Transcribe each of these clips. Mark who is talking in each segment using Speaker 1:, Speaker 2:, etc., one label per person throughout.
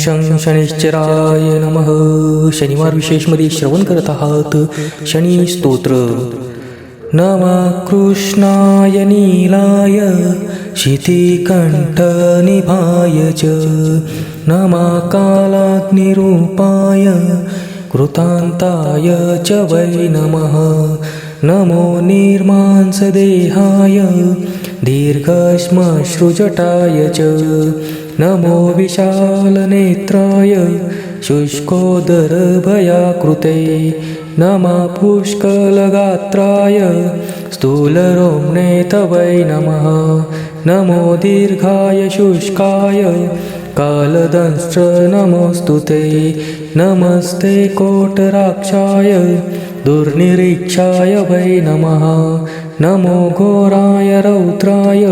Speaker 1: शं शनिश्चराय नमः। शनिवार विशेषमध्ये श्रवण करत आहात। शनी स्तोत्र। नमः कृष्णाय नीलाय शितिकण्ठनिभाय च। नमः कालाग्निरूपाय कृतान्ताय च वै नमः। नमो निर्मांसदेहाय दीर्घश्मश्रुजटाय च। नमो विशालनेत्राय शुष्कोदरभयाकृते नमः पुष्कलगात्राय स्थूलरोम्णे तवै नमः। नमो दीर्घाय शुष्काय कालदंष्ट्र नमोऽस्तु ते। नमस्ते कोटराक्षाय दुर्निरीक्षाय वै नमः। नमो घोराय रौद्राय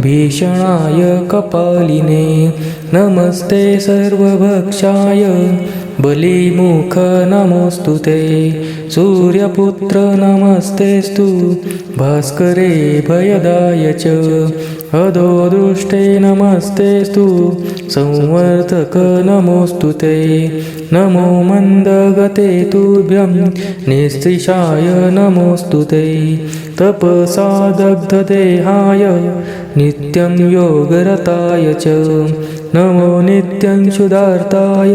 Speaker 1: भीषणाय कपालिने नमस्ते सर्वभक्षाय बलिमुख नमोस्तुते सूर्यपुत्र नमस्तेस्तु भास्करे भयदाय च। अधो दृष्टे नमस्तेस्तु संवर्धक नमोऽस्तु ते। नमो मन्दगते तुभ्यं। निस्तिशाय नमोस्तुते तपसा दग्धदेहाय। नित्यं योगरताय च। नमो नित्यं क्षुधार्ताय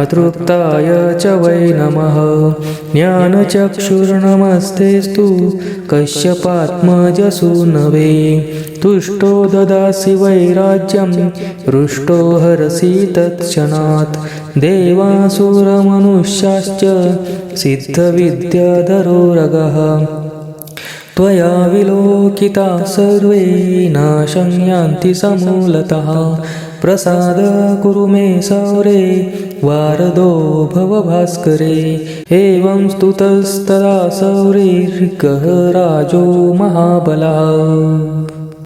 Speaker 1: अतृप्ताय च वै नमः। ज्ञानचक्षुर्नमस्तेस्तु कश्यपात्मजसूनवे तुष्टो ददासि वैराज्यं रुष्टो हरसि तत्क्षणात्। देवासुरमनुष्याश्च सिद्धविद्याधरोरगः त्वया विलोकिता सर्वे नाशं यान्ति समूलतः। प्रसाद कुरु मे सौरे वारदो भव भास्करे। एवं स्तुतस्तदा सौरिर्गः राजो महाबलः।